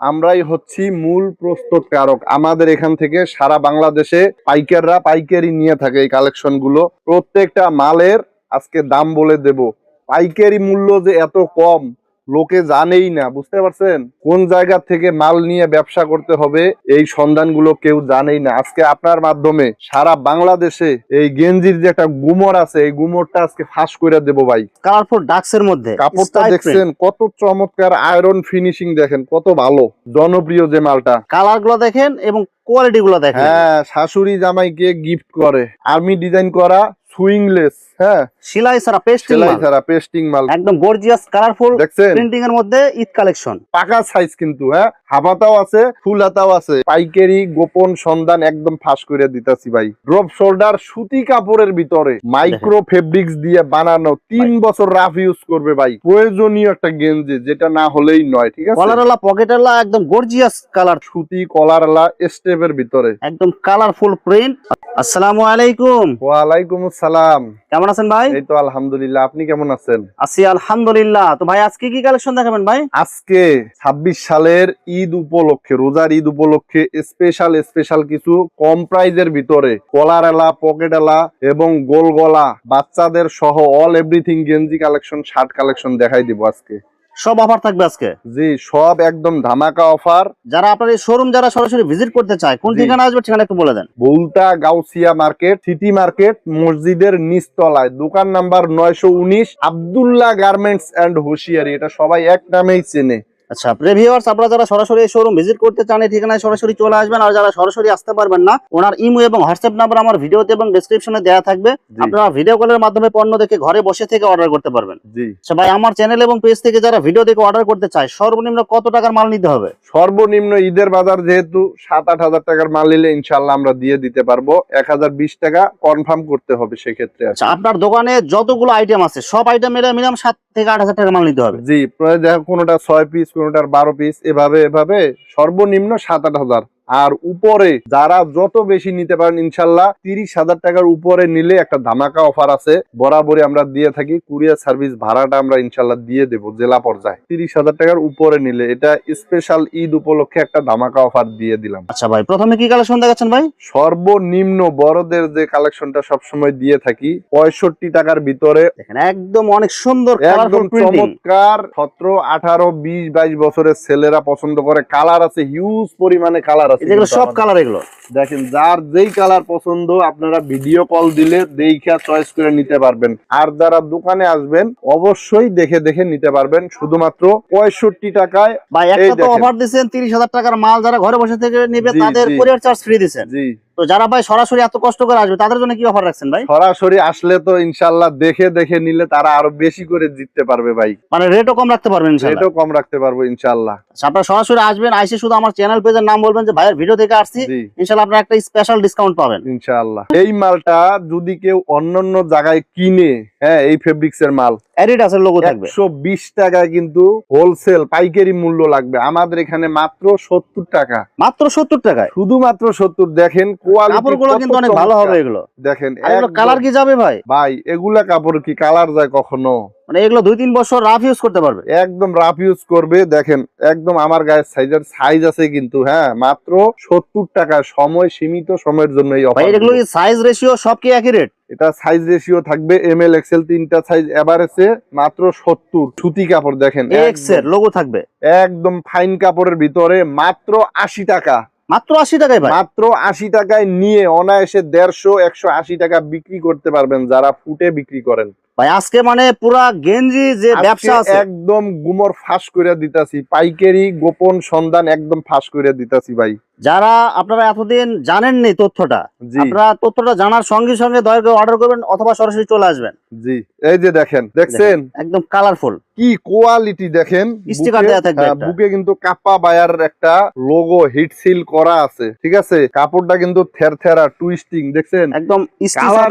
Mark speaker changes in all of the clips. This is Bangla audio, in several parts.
Speaker 1: আমরাই হচ্ছি মূল প্রস্তুতকারক। আমাদের এখান থেকে সারা বাংলাদেশে পাইকাররা পাইকারি নিয়ে থাকে এই কালেকশনগুলো প্রত্যেকটা মালের আজকে দাম বলে দেব। পাইকারি মূল্য যে এত কম লোকে জানেই না বুঝতে পারছেন? কোন জায়গা থেকে মাল নিয়ে ব্যবসা করতে হবে এই সন্ধানগুলো কেউ জানেই না। আজকে আপনার মাধ্যমে সারা বাংলাদেশে এই গেঞ্জির যে একটা গুমর আছে এই গুমরটা আজকে ফাঁস করে দেবো ভাই।
Speaker 2: কালারফুল ডাক্স এর মধ্যে।
Speaker 1: কাপড়টা দেখছেন কত চমৎকার আয়রন ফিনিশিং দেখেন কত ভালো জনপ্রিয় যে মালটা।
Speaker 2: কালারগুলো দেখেন এবং কোয়ালিটি গুলো দেখেন।
Speaker 1: হ্যাঁ শাশুড়ি জামাইকে গিফট করে। আর্মি ডিজাইন করা সুইংলেস। হ্যাঁ।
Speaker 2: সেলাই ছাড়া পেস্টিং
Speaker 1: সেলাই ছাড়া পেস্টিং মাল।
Speaker 2: একদম গর্জিয়াস কালারফুল প্রিন্টিং এর মধ্যে ঈদ কালেকশন
Speaker 1: পাকা সাইজ কিন্তু হ্যাঁ? আছে ফুল হাতাও আছে। পাইকারি গোপন সন্ধান একদম ফাঁস করে দিতাছি ভাই। ড্রপ শোল্ডার সুতি কাপড়ের ভিতরে মাইক্রো ফেব্রিক্স দিয়ে বানানো তিন বছর রাফ ইউজ করবে ভাই। প্রয়োজনীয় একটা গেঞ্জি যেটা না হলেই নয় ঠিক আছে?
Speaker 2: কলারওয়ালা পকেটওয়ালা একদম গর্জিয়াস কালার
Speaker 1: সুতি কলারলা স্টেপের ভিতরে।
Speaker 2: একদম কালারফুল প্রিন্ট আসসালামু আলাইকুম।
Speaker 1: ওয়ালাইকুম আসসালাম।
Speaker 2: কেমন আছেন ভাই?
Speaker 1: এই তো আলহামদুলিল্লাহ আপনি কেমন আছেন?
Speaker 2: আছি আলহামদুলিল্লাহ। তো ভাই আজকে কি কালেকশন দেখাবেন ভাই?
Speaker 1: আজকে ছাব্বিশ সালের ঈদ উপলক্ষে রোজার ঈদ উপলক্ষে স্পেশাল স্পেশাল কিছু কম প্রাইজের ভিতরে কলার এলা পকেট এলা এবং গোল গলা বাচ্চাদের সহ অল এভরিথিং গেঞ্জি কালেকশন শার্ট কালেকশন দেখাই দিব আজকে।
Speaker 2: সব অফার থাকবে আজকে?
Speaker 1: জি সব একদম ধামাকা অফার
Speaker 2: যারা আপনার এই শোরুম যারা সরাসরি ভিজিট করতে চায় কোন ঠিকানা আসবে ঠিকানা একটু বলে দেন।
Speaker 1: Bulta Gausia market city market মসজিদের নিচতলায়। দোকান নাম্বার নয়শো উনিশ আবদুল্লাহ গার্মেন্টস এন্ড হুশিয়ারি। এটা সবাই এক নামেই চেনে।
Speaker 2: আচ্ছা প্রিভিউয়ার্স আপনারা যারা সরাসরি শোরুম ভিজিট করতে চান এই ঠিকানায় সরাসরি চলে আসবেন। আর যারা সরাসরি আসতে পারবেন না ওনার ইমো এবং হোয়াটসঅ্যাপ নাম্বার আমার ভিডিওতে এবং ডেসক্রিপশনে দেওয়া থাকবে। আপনারা ভিডিও কলের মাধ্যমে পণ্য দেখে ঘরে বসে থেকে অর্ডার করতে পারবেন।
Speaker 1: জি।
Speaker 2: আচ্ছা ভাই আমার চ্যানেল এবং পেজ থেকে যারা ভিডিও দেখে অর্ডার করতে চায় সর্বনিম্ন কত টাকার মাল নিতে হবে?
Speaker 1: সর্বনিম্ন ঈদের বাজার যেহেতু সাত আট হাজার টাকার মাল নিলে ইনশাল্লাহ আমরা দিয়ে দিতে পারব। এক হাজার বিশ টাকা কনফার্ম করতে হবে সেক্ষেত্রে
Speaker 2: আচ্ছা আপনার দোকানে যতগুলো আইটেম আছে সব আইটেম মিলে মিনিমাম সাত থেকে আট হাজার টাকা মাল নিতে হবে।
Speaker 1: জি প্রায় দেখো কোনোটা ছয় পিস কোনোটার বারো পিস এভাবে এভাবে সর্বনিম্ন সাত আট হাজার। আর উপরে যারা যত বেশি নিতে পারেন ইনশাল্লাহ তিরিশ হাজার টাকার উপরে নিলে একটা ধামাকা অফার আছে। বরাবরই আমরা দিয়ে থাকি কুরিয়ার সার্ভিস ভাড়াটা আমরা ইনশাল্লাহ দিয়ে দেবো জেলা পর্যায়ে। তিরিশ হাজার টাকার উপরে নিলে এটা স্পেশাল ঈদ উপলক্ষে একটা ধামাকা অফার দিয়ে দিলাম।
Speaker 2: আচ্ছা ভাই প্রথমে কি কালেকশন দেখাচ্ছেন ভাই?
Speaker 1: সর্বনিম্ন বড়দের যে কালেকশনটা সবসময় দিয়ে থাকি পঁয়ষট্টি টাকার ভিতরে
Speaker 2: একদম অনেক সুন্দর
Speaker 1: একদম চমৎকার সতেরো আঠারো বিশ বাইশ বছরের ছেলেরা পছন্দ করে। কালার আছে হিউজ পরিমাণে কালার আছে।
Speaker 2: যেগুলো সব কালার এগুলো।
Speaker 1: দেখেন যার যেই কালার পছন্দ আপনারা ভিডিও কল দিলে দেখা চয়েস করে নিতে পারবেন। আর যারা দোকানে আসবেন অবশ্যই দেখে দেখে নিতে পারবেন। শুধুমাত্র পঁয়ষট্টি টাকায় বা
Speaker 2: একটা তো অফার দিচ্ছেন তিরিশ হাজার টাকার মাল যারা ঘরে বসে থেকে নেবে তাদের। কোরিয়ার চার্জ ফ্রি দিচ্ছেন
Speaker 1: জি।
Speaker 2: তো যারা ভাই সরাসরি এত কষ্ট করে আসবে তাদের জন্য কি অফার রাখছেন ভাই?
Speaker 1: সরাসরি আসলে তো ইনশাল্লাহ দেখে দেখে নিলে তারা আরও বেশি করে জিততে পারবে ভাই।
Speaker 2: মানে রেটও কম রাখতে পারবেন
Speaker 1: এটাও কম রাখতে পারব ইনশাল্লাহ
Speaker 2: আচ্ছা, আপনারা সরাসরি আসবেন আইসে শুধু আমার চ্যানেল পেজের নাম বলবেন যে ভাইয়ের ভিডিও থেকে আসছি।
Speaker 1: জি।
Speaker 2: ইনশাআল্লাহ আপনারা একটা স্পেশাল ডিসকাউন্ট পাবেন।
Speaker 1: ইনশাআল্লাহ। এই মালটা যদি কেউ অন্যান্য জায়গায় কিনে হ্যাঁ এই ফেব্রিক্স এর মাল
Speaker 2: অ্যাডিডাসের লোগো থাকবে।
Speaker 1: একশো বিশ টাকায় কিন্তু হোলসেল পাইকারি মূল্য লাগবে। আমাদের এখানে মাত্র সত্তর টাকা।
Speaker 2: মাত্র সত্তর টাকায়?
Speaker 1: শুধুমাত্র সত্তর। দেখেন
Speaker 2: কাপড়গুলো কিন্তু অনেক ভালো হবে এগুলো।
Speaker 1: দেখেন
Speaker 2: আর এগুলো
Speaker 1: একদম-
Speaker 2: কালার কি যাবে ভাই?
Speaker 1: ভাই এগুলা কাপড় কি কালার যায় কখনো?
Speaker 2: মানে এগুলো দুই তিন বছর রাফ ইউজ করতে পারবে।
Speaker 1: একদম রাফ ইউজ করবে। দেখেন একদম আমার গায়ের সাইজের সাইজ আছে কিন্তু হ্যাঁ মাত্র সত্তর টাকা সময় সীমিত সময়ের জন্য এই অফার
Speaker 2: এগুলো সাইজ রেশিও সব কি একই রেট
Speaker 1: এটা সাইজ রেশিও থাকবে এম এল এক্সেল তিনটা সাইজ এভারেজে মাত্র সত্তর। সুতি কাপড় দেখেন
Speaker 2: এক্স লোগো থাকবে।
Speaker 1: একদম ফাইন কাপড়ের ভিতরে মাত্র আশি টাকা।
Speaker 2: মাত্র আশি টাকায় ভাই।
Speaker 1: মাত্র আশি টাকায় নিয়ে অনায়াসে দেড়শো একশো আশি টাকা বিক্রি করতে পারবেন যারা ফুটে বিক্রি করেন।
Speaker 2: ভাই আজকে মানে পুরা গেঞ্জি যে ব্যবসা আছে।
Speaker 1: একদম গুমর ফাঁস করে দিতাছি পাইকারি গোপন সন্ধান একদম ফাঁস করে দিতাছি ভাই।
Speaker 2: যারা আপনারা এতদিন জানেননি তথ্যটা আপনারা তথ্যটা জানার সঙ্গে সঙ্গে দয়া অর্ডার করবেন অথবা সরাসরি চলে আসবেন।
Speaker 1: জি এই যে দেখেন দেখছেন?
Speaker 2: একদম কালারফুল
Speaker 1: কি কোয়ালিটি দেখেন? বুকে-
Speaker 2: দেয়া থাকবে
Speaker 1: হ্যাঁ। বুকে কিন্তু কাপ্পা বায়ার একটা লোগো হিট সিল করা আছে ঠিক আছে? কাপড়টা কিন্তু থেরথেরা টুইস্টিং দেখছেন?
Speaker 2: একদম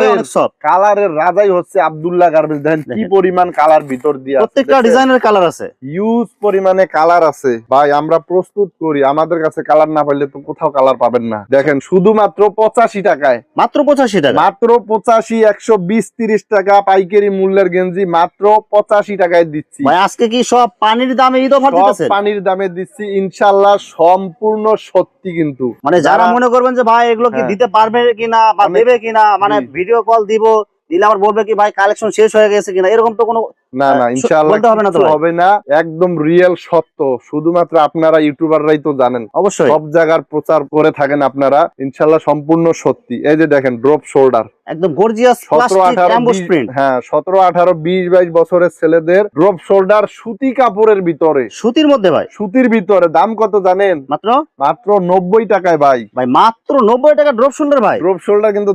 Speaker 2: অনেক সব
Speaker 1: কালারের রাজাই হচ্ছে আব্দুল্লাহ গার্মেন্টস দেখেন কি পরিমাণ কালার ভিতর দিয়ে
Speaker 2: প্রত্যেকটা? ডিজাইনের কালার আছে।
Speaker 1: ইউজ পরিমাণে কালার আছে। ভাই আমরা প্রস্তুত করি। আমাদের কাছে কালার না পাইলে তো কোথাও কালার পাবেন না। দেখেন শুধুমাত্র পঁচাশি টাকায়।
Speaker 2: মাত্র পঁচাশি টাকা?
Speaker 1: মাত্র পঁচাশি একশো বিশ তিরিশ টাকা পাইকারি মূল্যের গেঞ্জি মাত্র পঁচাশি টাকায় দিচ্ছি।
Speaker 2: ভাই আজকে কি সব পানির দামে ঈদ অফার দিতেছে
Speaker 1: পানির দামে দিচ্ছি ইনশাল্লাহ সম্পূর্ণ সত্যি কিন্তু।
Speaker 2: মানে যারা মনে করবেন যে ভাই এগুলো কি
Speaker 1: হ্যাঁ।
Speaker 2: দিতে পারবে কিনা বা দেবে কিনা? মানে ভিডিও কল দিব দিলে আবার বলবে কি ভাই কালেকশন শেষ হয়ে গেছে কিনা? এরকম তো কোনো
Speaker 1: না না
Speaker 2: বলতে হবে না।
Speaker 1: হবে একদম রিয়েল সত্য। শুধুমাত্র আপনারা ইউটিউবাররাই তো জানেন।
Speaker 2: অবশ্যই।
Speaker 1: সব জায়গার প্রচার করে থাকেন আপনারা ইনশাল্লাহ সম্পূর্ণ সত্যি। এই যে দেখেন ড্রপ শোল্ডার
Speaker 2: একদম গর্জিয়াস
Speaker 1: হ্যাঁ সতেরো আঠারো বিশ বাইশ বছরের ছেলেদের ড্রপ শোল্ডার সুতি কাপড়ের ভিতরে।
Speaker 2: সুতির মধ্যে ভাই?
Speaker 1: সুতির ভিতরে। দাম কত জানেন?
Speaker 2: মাত্র?
Speaker 1: মাত্র নব্বই টাকায় ভাই।
Speaker 2: ভাই মাত্র নব্বই টাকা ড্রপ শুনলেন ভাই?
Speaker 1: ড্রপ শোল্ডার কিন্তু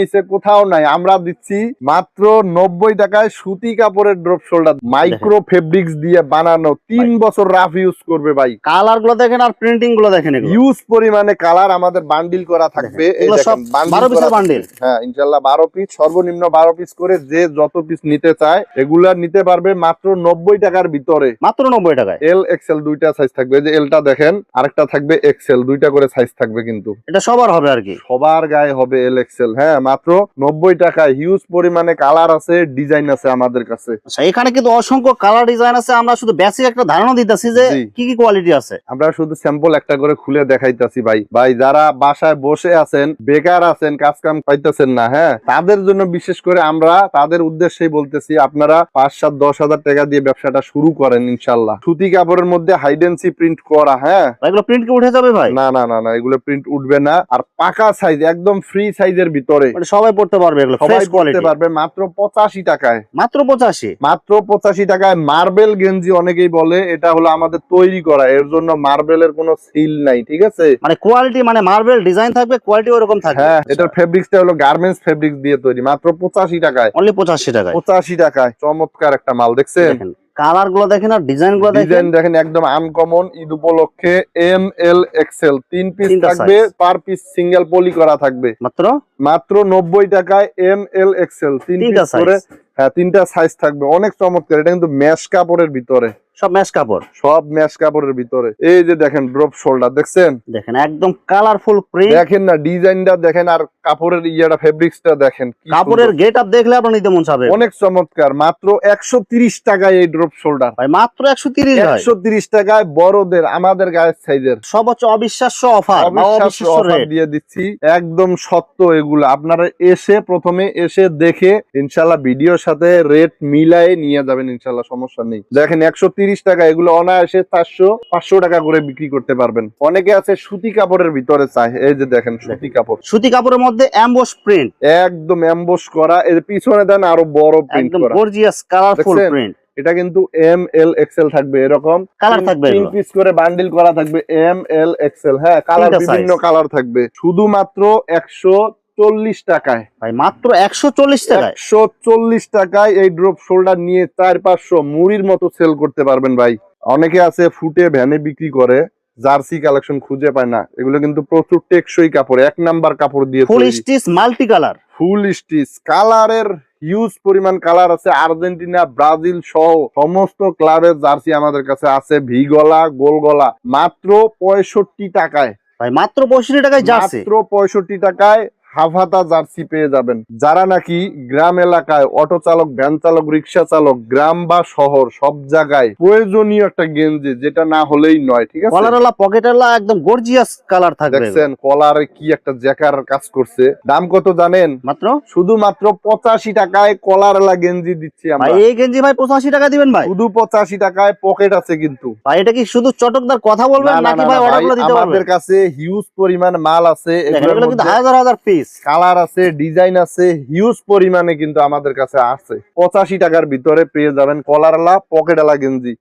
Speaker 1: নিচে কোথাও নাই। আমরা দিচ্ছি মাত্র নব্বই টাকায় সুতি কাপড়ের ড্রপ শোল্ডার মাইক্রো ফেব্রিক্স দিয়ে বানানো। তিন বছর রাফ ইউজ করবে ভাই।
Speaker 2: কালারগুলো দেখেন আর প্রিন্টিংগুলো দেখেন
Speaker 1: ইউজ পরিমাণে কালার আমাদের বান্ডিল করা থাকবে। এই
Speaker 2: এগুলো সব
Speaker 1: দেখেন, bundle
Speaker 2: 12 পিসের
Speaker 1: করা
Speaker 2: bundle?
Speaker 1: থাকবে। হ্যাঁ ইনশাল্লাহ বারো পিস সর্বনিম্ন বারো পিস করে যে যত পিস নিতে চায় এগুলা নিতে পারবে মাত্র নব্বই টাকার ভিতরে।
Speaker 2: মাত্র নব্বই টাকায়।
Speaker 1: এল এক্সেল দুইটা সাইজ থাকবে। যে এলটা দেখেন আরেকটা থাকবে এক্সেল দুইটা করে সাইজ থাকবে কিন্তু।
Speaker 2: এটা সবার হবে আর কি।
Speaker 1: সবার গায়ে হবে এল এক্সেল হ্যাঁ মাত্র নব্বই টাকায়। হিউজ পরিমাণে কালার আছে ডিজাইন আছে আমাদের কাছে।
Speaker 2: আচ্ছা এখানে কিন্তু অসংখ্য কালার ডিজাইন আছে। আমরা শুধু বেসিক একটা ধারণা দিতেছি যে কি কি কোয়ালিটি আছে।
Speaker 1: আমরা শুধু স্যাম্পল একটা করে খুলে দেখাইতাছি ভাই। ভাই যারা বাসায় বসে আছেন বেকার আছেন কাজ কাম পাইতেছেন না হ্যাঁ? তাদের জন্য বিশেষ করে আমরা তাদের উদ্দেশ্যেই বলতেছি আপনারা পাঁচ সাত দশ হাজার টাকা দিয়ে ব্যবসাটা শুরু করেন ইনশাল্লাহ সুতি কাপড়ের মধ্যে হাইডেন্সি প্রিন্ট করা হ্যাঁ?
Speaker 2: এগুলো প্রিন্ট কি উঠে যাবে ভাই?
Speaker 1: না না না না এগুলো প্রিন্ট উঠবে না। আর পাকা সাইজ একদম ফ্রি সাইজের ভিতরে।
Speaker 2: মানে সবাই পড়তে পারবে এগুলো
Speaker 1: সবাই
Speaker 2: কোয়ালিটি
Speaker 1: পারবে মাত্র পঁচাশি টাকায়।
Speaker 2: মাত্র পঁচাশি?
Speaker 1: মাত্র পঁচাশি টাকায় মার্বেল গেঞ্জি অনেকেই বলে এটা হলো আমাদের তৈরি করা। এর জন্য মার্বেলের কোনো সিল নাই ঠিক আছে?
Speaker 2: মানে কোয়ালিটি মানে মার্বেল ডিজাইন থাকবে কোয়ালিটি ওরকম থাকবে।
Speaker 1: হ্যাঁ এটার ফেব্রিক্সটা হলো গার্মেন্টস ফেব্রিক্স দিয়ে তৈরি মাত্র পঁচাশি টাকায়।
Speaker 2: অনলি পঁচাশি টাকায়।
Speaker 1: পঁচাশি টাকায় চমৎকার একটা মাল দেখছেন?
Speaker 2: কালারগুলো দেখেন আর ডিজাইনগুলো দেখেন।
Speaker 1: ডিজাইন দেখেন একদম আনকমন ঈদ উপলক্ষে এম এল এক্সেল তিন পিস থাকবে পার পিস সিঙ্গেল পলি করা থাকবে।
Speaker 2: মাত্র?
Speaker 1: মাত্র নব্বই টাকায় এম এল এক্সেল তিন পিস করে হ্যাঁ তিনটা সাইজ থাকবে। অনেক চমৎকার। এটা কিন্তু ম্যাশ কাপড়ের ভিতরে।
Speaker 2: সব ম্যাচ কাপড়।
Speaker 1: সব ম্যাশ কাপড়ের ভিতরে। এই যে দেখেন ড্রপ শোল্ডার দেখছেন?
Speaker 2: দেখেন একদম কালারফুল প্রিন্ট
Speaker 1: দেখেন না ডিজাইনটা দেখেন আর কাপড়ের ইয়েটা ফেব্রিক্সটা দেখেন
Speaker 2: কাপড়ের
Speaker 1: সুন্দর।
Speaker 2: গেট আপ দেখলে আপনার নিতে মন চাবে।
Speaker 1: অনেক চমৎকার মাত্র একশো তিরিশ টাকায় এই ড্রপ শোল্ডার।
Speaker 2: ভাই মাত্র একশো তিরিশ ভাই।
Speaker 1: একশো তিরিশ টাকায় বড়দের আমাদের গায়ের সাইজের
Speaker 2: সব হচ্ছে অবিশ্বাস্য অফার
Speaker 1: অবিশ্বাস্য offer দিয়ে দিচ্ছি একদম সত্য এগুলো। আপনারা এসে প্রথমে এসে দেখে ইনশাল্লাহ ভিডিওর সাথে রেট মিলায়ে নিয়ে যাবেন ইনশাল্লাহ সমস্যা নেই। দেখেন একশো তিরিশ টাকা এগুলো অনায়াসে চারশো পাঁচশো টাকা করে বিক্রি করতে পারবেন। অনেকে আছে সুতি কাপড়ের ভিতরে চায় এই যে দেখেন সুতি কাপড়।
Speaker 2: সুতি কাপড়ের মধ্যে অ্যাম্বোস প্রিন্ট
Speaker 1: একদম এমবোস করা এর পিছনে দেন আরও বড় প্রিন্ট করা।
Speaker 2: গর্জিয়াস কালারফুল প্রিন্ট
Speaker 1: এটা কিন্তু এম এল এক্সেল থাকবে এরকম।
Speaker 2: কালার থাকবে
Speaker 1: তিন পিস করে বান্ডিল করা থাকবে এম এল এক্সেল হ্যাঁ কালার বিভিন্ন কালার থাকবে। শুধুমাত্র একশো চল্লিশ টাকায়।
Speaker 2: ভাই মাত্র একশো চল্লিশ টাকায়?
Speaker 1: একশো চল্লিশ টাকায় এই ড্রপ শোল্ডার নিয়ে চার পাঁচশো মুড়ির মতো সেল করতে পারবেন ভাই। অনেকে আছে ফুটে ভ্যানে বিক্রি করে জার্সি কালেকশন খুঁজে পায় না। এগুলো কিন্তু প্রচুর টেকসই কাপড় এক নাম্বার কাপড় দিয়ে
Speaker 2: full stitch multi colour
Speaker 1: full stitch কালারের হিউজ পরিমাণ কালার আছে আর্জেন্টিনা ব্রাজিল সহ সমস্ত ক্লাবের জার্সি আমাদের কাছে আছে ভি গলা গোল গলা মাত্র পঁয়ষট্টি টাকায়।
Speaker 2: ভাই মাত্র পঁয়ষট্টি টাকায়
Speaker 1: মাত্র পঁয়ষট্টি টাকায় হাফহাতা জার্সি পেয়ে যাবেন। যারা নাকি গ্রাম এলাকায় অটো চালক ভ্যান চালক রিক্সা চালক গ্রাম বা শহর সব জায়গায় প্রয়োজনীয় একটা গেঞ্জি যেটা না হলেই নয় ঠিক আছে?
Speaker 2: কলারওয়ালা পকেটওয়ালা একদম গর্জিয়াস কালার থাকবে।
Speaker 1: দেখছেন কলারে কি একটা জ্যাকার কাজ করছে। দাম কত জানেন?
Speaker 2: মাত্র?
Speaker 1: শুধুমাত্র পঁচাশি টাকায় কলারলা গেঞ্জি দিচ্ছি
Speaker 2: ভাই
Speaker 1: আমরা
Speaker 2: এই গেঞ্জি ভাই পঁচাশি টাকা দিবেন ভাই।
Speaker 1: শুধু পঁচাশি টাকায় পকেট আছে কিন্তু।
Speaker 2: ভাই এটা কি শুধু চটকদার কথা বলবেন নাকি ভাই অর্ডার দিতে
Speaker 1: আমাদের কাছে হিউজ পরিমাণ মাল আছে।
Speaker 2: এগুলো কিন্তু হাজার হাজার পিস
Speaker 1: কালার আছে ডিজাইন আছে হিউজ পরিমাণে কিন্তু আমাদের কাছে আছে। পঁচাশি টাকার ভিতরে পেয়ে যাবেন কলারলা পকেটালা গেঞ্জি।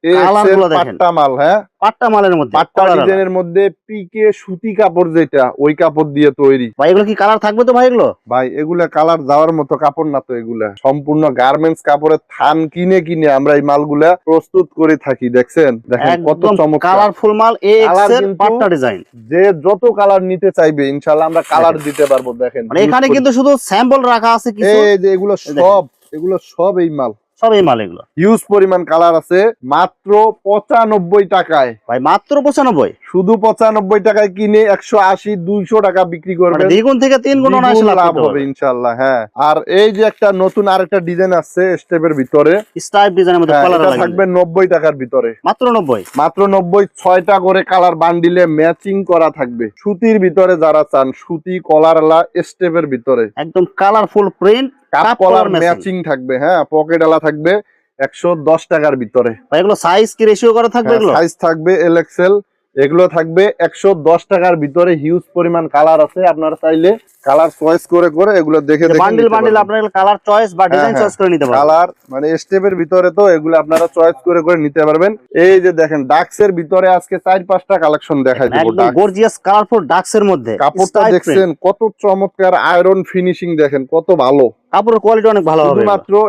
Speaker 1: মাল হ্যাঁ?
Speaker 2: পাট্টা মালের মধ্যে
Speaker 1: পাট্টা ডিজাইনের মধ্যে পিকে সুতি কাপড় যেটা ওই কাপড় দিয়ে তৈরি।
Speaker 2: ভাই এগুলো কি কালার থাকবে তো ভাই এগুলো?
Speaker 1: ভাই এগুলা কালার যাওয়ার মতো কাপড় না তো এগুলা। সম্পূর্ণ গার্মেন্টস কাপড়ের থান কিনে কিনে আমরা এই মালগুলা প্রস্তুত করে থাকি দেখছেন? দেখেন কত চমৎকার।
Speaker 2: কালারফুল মাল এ
Speaker 1: Colour
Speaker 2: এক্সেল পাট্টা ডিজাইন
Speaker 1: যে যত কালার নিতে চাইবে ইনশাল্লাহ আমরা কালার দিতে পারব দেখেন।
Speaker 2: মানে এখানে কিন্তু শুধু স্যাম্পল রাখা আছে কিছু।
Speaker 1: এই যে এগুলো সব এগুলো সব এই মাল।
Speaker 2: সব এই মাল এগুলো।
Speaker 1: হিউজ পরিমাণ কালার আছে মাত্র পঁচানব্বই টাকায়।
Speaker 2: ভাই মাত্র পঁচানব্বই?
Speaker 1: শুধু পঁচানব্বই টাকায় কিনে একশো আশি দুইশো টাকা বিক্রি
Speaker 2: মানে
Speaker 1: করবে
Speaker 2: দ্বিগুণ থেকে তিন গুণ লাভ
Speaker 1: হবে ইনশাল্লাহ হ্যাঁ। আর এই যে একটা নতুন আরেকটা ডিজাইন আসছে স্টেপের ভিতরে।
Speaker 2: স্টাইপ ডিজাইনের মধ্যে
Speaker 1: হ্যাঁ,
Speaker 2: কালার
Speaker 1: থাকবে নব্বই টাকার ভিতরে।
Speaker 2: মাত্র নব্বই?
Speaker 1: মাত্র নব্বই ছয়টা করে কালার বান্ডিলে ম্যাচিং করা থাকবে। সুতির ভিতরে যারা চান সুতি কলারলা স্টেপের ভিতরে।
Speaker 2: একদম colourful print
Speaker 1: cup collar matching থাকবে হ্যাঁ পকেট আলা থাকবে একশো দশ টাকার ভিতরে।
Speaker 2: এগুলো সাইজ কি রেশিও করা থাকবে এগুলো?
Speaker 1: সাইজ থাকবে এল এক্সেল এগুলো থাকবে একশো দশ টাকার ভিতরে হিউজ পরিমাণ কালার আছে আপনারা চাইলে কালার চয়েস করে করে এগুলো দেখে দেখে
Speaker 2: বান্ডিল বান্ডিল আপনার কালার চয়েস বা ডিজাইন
Speaker 1: হ্যাঁ,
Speaker 2: চয়েস করে নিতে পারবেন।
Speaker 1: কালার মানে স্টেপের ভিতরে তো এগুলো আপনারা চয়েস করে করে নিতে পারবেন। এই যে দেখেন ডাক্সের ভিতরে আজকে চার পাঁচটা কালেকশন দেখাই দেবো
Speaker 2: একদম গর্জিয়াস কালারফুল ডাক্স এর মধ্যে।
Speaker 1: কাপড়টা দেখছেন কত চমৎকার আয়রন ফিনিশিং দেখেন কত ভালো।
Speaker 2: কাপড়ের কোয়ালিটি অনেক ভালো হবে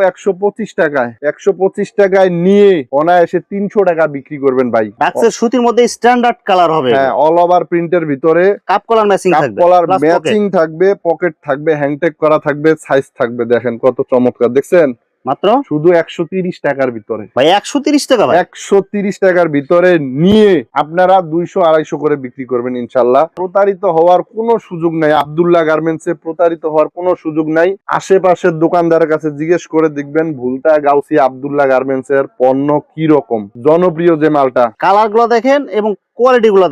Speaker 1: একশো পঁচিশ টাকায় একশো পঁচিশ টাকায় নিয়ে অনায়াসে তিনশো টাকা বিক্রি করবেন ভাই।
Speaker 2: ডাক্সের সুতির মধ্যে স্ট্যান্ডার্ড কালার হবে।
Speaker 1: হ্যাঁ অল ওভার প্রিন্টের ভিতরে
Speaker 2: কাপ কলার ম্যাচিং থাকবে। কাপ কলার
Speaker 1: ম্যাচিং থাকবে। পকেট থাকবে হ্যাংটেক করা থাকবে সাইজ থাকবে দেখেন কত চমৎকার দেখছেন?
Speaker 2: মাত্র?
Speaker 1: শুধু একশো তিরিশ টাকার ভিতরে।
Speaker 2: ভাই একশো তিরিশ টাকা
Speaker 1: একশো তিরিশ টাকার ভিতরে নিয়ে আপনারা দুইশো আড়াইশো করে বিক্রি করবেন ইনশাল্লাহ প্রতারিত হওয়ার কোনো সুযোগ নাই আবদুল্লাহ গার্মেন্টস এ প্রতারিত হওয়ার কোনো সুযোগ নাই। আশেপাশের দোকানদারের কাছে জিজ্ঞেস করে দেখবেন ভুলতা গাউসি আবদুল্লাহ গার্মেন্টস এর পণ্য কি রকম জনপ্রিয় যে মালটা।
Speaker 2: কালারগুলো দেখেন এবং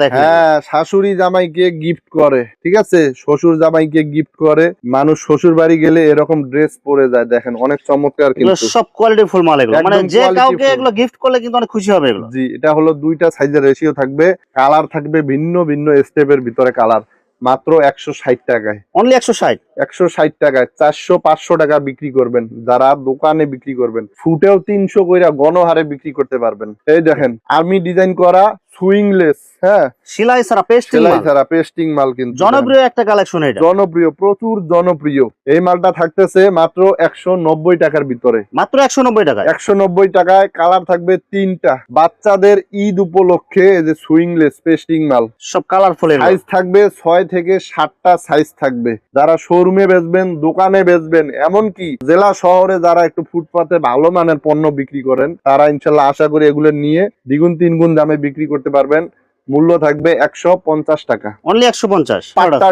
Speaker 2: দেখেন।
Speaker 1: হ্যাঁ শাশুড়ি জামাইকে গিফট করে ঠিক আছে? শ্বশুর জামাইকে গিফট করে। মানুষ শ্বশুর বাড়ি গেলে এরকম ড্রেস পরে যায় দেখেন অনেক চমৎকার
Speaker 2: এগুলো সব কোয়ালিটি ফুল মাল এগুলো। মানে যে কাউকে এগুলো গিফট করলে কিন্তু অনেক খুশি হবে এগুলো।
Speaker 1: জি এটা হলো দুইটা সাইজের রেশিও থাকবে। কালার থাকবে ভিন্ন ভিন্ন স্টেপের ভিতরে কালার মাত্র একশো ষাট টাকায়।
Speaker 2: অনলি একশো ষাট।
Speaker 1: একশো ষাট টাকায় চারশো পাঁচশো টাকা বিক্রি করবেন যারা দোকানে বিক্রি করবেন। ফুটেও তিনশো কইরা গণহারে বিক্রি করতে পারবেন। এই দেখেন আর্মি ডিজাইন করা সুইংলেস হ্যাঁ?
Speaker 2: সিলাই সারা পেস্টিং
Speaker 1: সেলাই ছাড়া পেস্টিং মাল কিন্তু
Speaker 2: জনপ্রিয় একটা কালেকশন এটা।
Speaker 1: জনপ্রিয় প্রচুর জনপ্রিয়। এই মালটা থাকতেছে মাত্র একশো নব্বই টাকার ভিতরে।
Speaker 2: মাত্র একশো নব্বই টাকা
Speaker 1: একশো নব্বই টাকায় কালার থাকবে তিনটা। বাচ্চাদের ঈদ উপলক্ষে যে সুইংলেস পেস্টিং মাল।
Speaker 2: সব কালারফুল
Speaker 1: সাইজ থাকবে ছয় থেকে সাতটা সাইজ থাকবে। যারা শোরুমে বেচবেন, দোকানে বেচবেন, এমনকি জেলা শহরে যারা একটু ফুটপাতে ভালো মানের পণ্য বিক্রি করেন, তারা ইনশাল্লাহ আশা করি এগুলো নিয়ে দ্বিগুণ তিনগুণ দামে বিক্রি করতে পারবেন। মূল্য থাকবে একশো পঞ্চাশ টাকা।
Speaker 2: অনলি একশো পঞ্চাশ।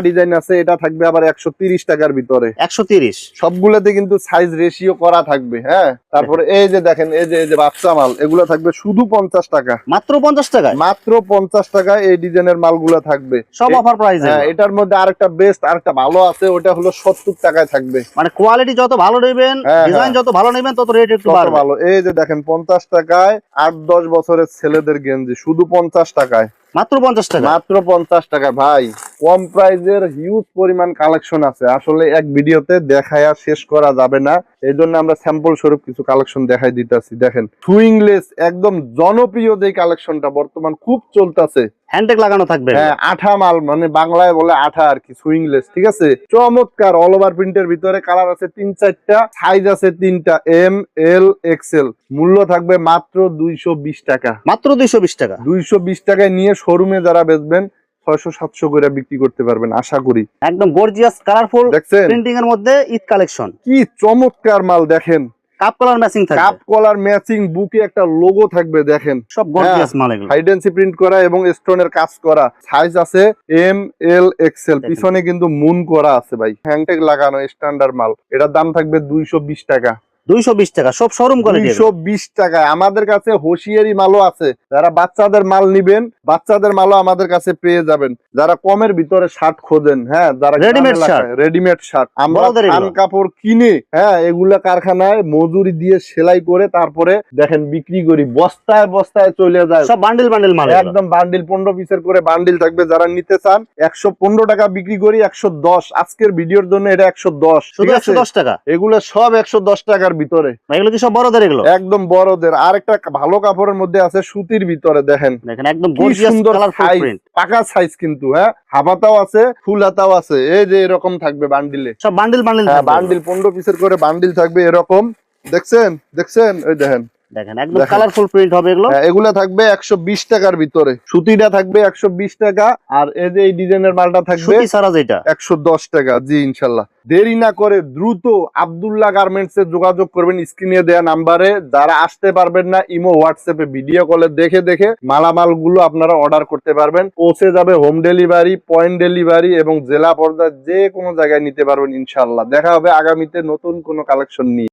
Speaker 1: ডিজাইন আছে এটা থাকবে আবার একশো তিরিশ টাকার ভিতরে।
Speaker 2: একশো তিরিশ।
Speaker 1: সবগুলোতে কিন্তু সাইজ রেশিও করা থাকবে হ্যাঁ? তারপরে এই যে দেখেন এই যে এই যে বাচ্চা মাল এগুলো থাকবে শুধু পঞ্চাশ টাকা।
Speaker 2: মাত্র পঞ্চাশ টাকায়?
Speaker 1: মাত্র পঞ্চাশ টাকা এই ডিজাইনের মালগুলো থাকবে।
Speaker 2: সব অফার প্রাইস
Speaker 1: হ্যাঁ এটার মধ্যে আরেকটা বেস্ট আরেকটা ভালো আছে ওটা হলো সত্তর টাকায় থাকবে।
Speaker 2: মানে কোয়ালিটি যত ভালো নেবেন
Speaker 1: হ্যাঁ,
Speaker 2: ডিজাইন
Speaker 1: হ্যাঁ।
Speaker 2: যত ভালো নেবেন তত রেট একটু
Speaker 1: ভালো। এই যে দেখেন পঞ্চাশ টাকায় আট দশ বছরের ছেলেদের গেঞ্জি শুধু পঞ্চাশ টাকায়।
Speaker 2: মাত্র পঞ্চাশ টাকা।
Speaker 1: মাত্র পঞ্চাশ টাকা ভাই। কম প্রাইজের হিউজ পরিমাণ কালেকশন আছে। আসলে এক ভিডিওতে দেখায়া শেষ করা যাবে না। এই জন্য আমরা স্যাম্পল স্বরূপ কিছু কালেকশন দেখাই দিতেছি। দেখেন সুইংলেস একদম জনপ্রিয় যে কালেকশনটা বর্তমান খুব চলতেছে।
Speaker 2: হ্যান্ডটেক লাগানো থাকবে।
Speaker 1: হ্যাঁ আঠা মাল মানে বাংলায় বলে আঠা আর কি সুইংলেস ঠিক আছে? চমৎকার অল ওভার প্রিন্টের ভিতরে কালার আছে তিন চারটা সাইজ আছে তিনটা এম এল এক্সেল মূল্য থাকবে মাত্র দুইশো বিশ টাকা।
Speaker 2: মাত্র দুইশো বিশ টাকা।
Speaker 1: দুইশো বিশ টাকায় নিয়ে শোরুমে যারা বেচবেন ছয়শো সাতশো করে বিক্রি করতে পারবেন আশা করি।
Speaker 2: একদম গর্জিয়াস কালারফুল প্রিন্টিং এর মধ্যে ঈদ কালেকশন
Speaker 1: কি চমৎকার মাল দেখেন।
Speaker 2: Cup colour matching
Speaker 1: cup collar matching বুকে একটা লোগো থাকবে দেখেন।
Speaker 2: সব গর্জিয়াস মাল এগুলো।
Speaker 1: হাইডেন্সি প্রিন্ট করা এবং স্টোনের কাজ করা। সাইজ আছে এম এল এক্সেল। পিছনে কিন্তু মুন করা আছে ভাই। হ্যাংটেক লাগানো স্ট্যান্ডার্ড মাল। এটার দাম থাকবে দুইশো বিশ টাকা।
Speaker 2: দুইশো বিশ টাকা সব শোরুম কোয়ালিটি
Speaker 1: দুইশো বিশ টাকায়। আমাদের কাছে হোশিয়ারি মালও আছে। যারা বাচ্চাদের মাল নিবেন বাচ্চাদের মালও আমাদের কাছে পেয়ে যাবেন। যারা কমের ভিতরে শার্ট খোঁজেন হ্যাঁ যারা
Speaker 2: Readymade shirt।
Speaker 1: Readymade shirt. আমরা কাপড় কিনে হ্যাঁ এগুলা কারখানায় মজুরি দিয়ে সেলাই করে তারপরে দেখেন বিক্রি করি। বস্তায় বস্তায় চলে যায়।
Speaker 2: সব বান্ডিল বান্ডিল মাল
Speaker 1: একদম বান্ডিল পনেরো পিসের করে বান্ডিল থাকবে। যারা নিতে চান একশো পনেরো টাকা বিক্রি করি একশো দশ। আজকের ভিডিওর জন্য এটা একশো দশ।
Speaker 2: শুধু
Speaker 1: ঠিক
Speaker 2: একশো
Speaker 1: আছে
Speaker 2: দশ টাকা?
Speaker 1: এগুলো সব একশো দশ টাকার ভিতরে।
Speaker 2: এগুলো কি সব বড়দের এগুলো?
Speaker 1: একদম বড়দের। আরেকটা ভালো কাপড়ের মধ্যে আছে সুতির ভিতরে দেখেন।
Speaker 2: দেখেন একদম
Speaker 1: সুন্দর পাকা সাইজ কিন্তু হ্যাঁ? হাফাতাও আছে ফুল হাতাও আছে এই যে এরকম থাকবে বান্ডিলে।
Speaker 2: সব বান্ডিল বান্ডিল
Speaker 1: হ্যাঁ বান্ডিল পনেরো পিসের করে বান্ডিল থাকবে এরকম। দেখছেন? দেখছেন? ওই দেখেন।
Speaker 2: দেখেন একদম কালারফুল প্রিন্ট হবে এগুলো।
Speaker 1: হ্যাঁ, এগুলা থাকবে একশো বিশ টাকার ভিতরে। সুতিটা থাকবে একশো বিশ টাকা আর এই যে এই ডিজাইনের মালটা থাকবে
Speaker 2: সুতি সারা যেটা।
Speaker 1: একশো দশ টাকা জি ইনশাল্লাহ। দেরি না করে দ্রুত আবদুল্লাহ গার্মেন্টস এ যোগাযোগ করবেন স্ক্রিনে দেওয়া নাম্বারে। যারা আসতে পারবেন না ইমো হোয়াটসঅ্যাপে ভিডিও কলে দেখে দেখে মালামালগুলো আপনারা অর্ডার করতে পারবেন। পৌঁছে যাবে হোম ডেলিভারি পয়েন্ট ডেলিভারি এবং জেলা পর্যায়ে যে কোনো জায়গায় নিতে পারবেন ইনশাল্লাহ। দেখা হবে আগামীতে নতুন কোনো কালেকশন নিয়ে।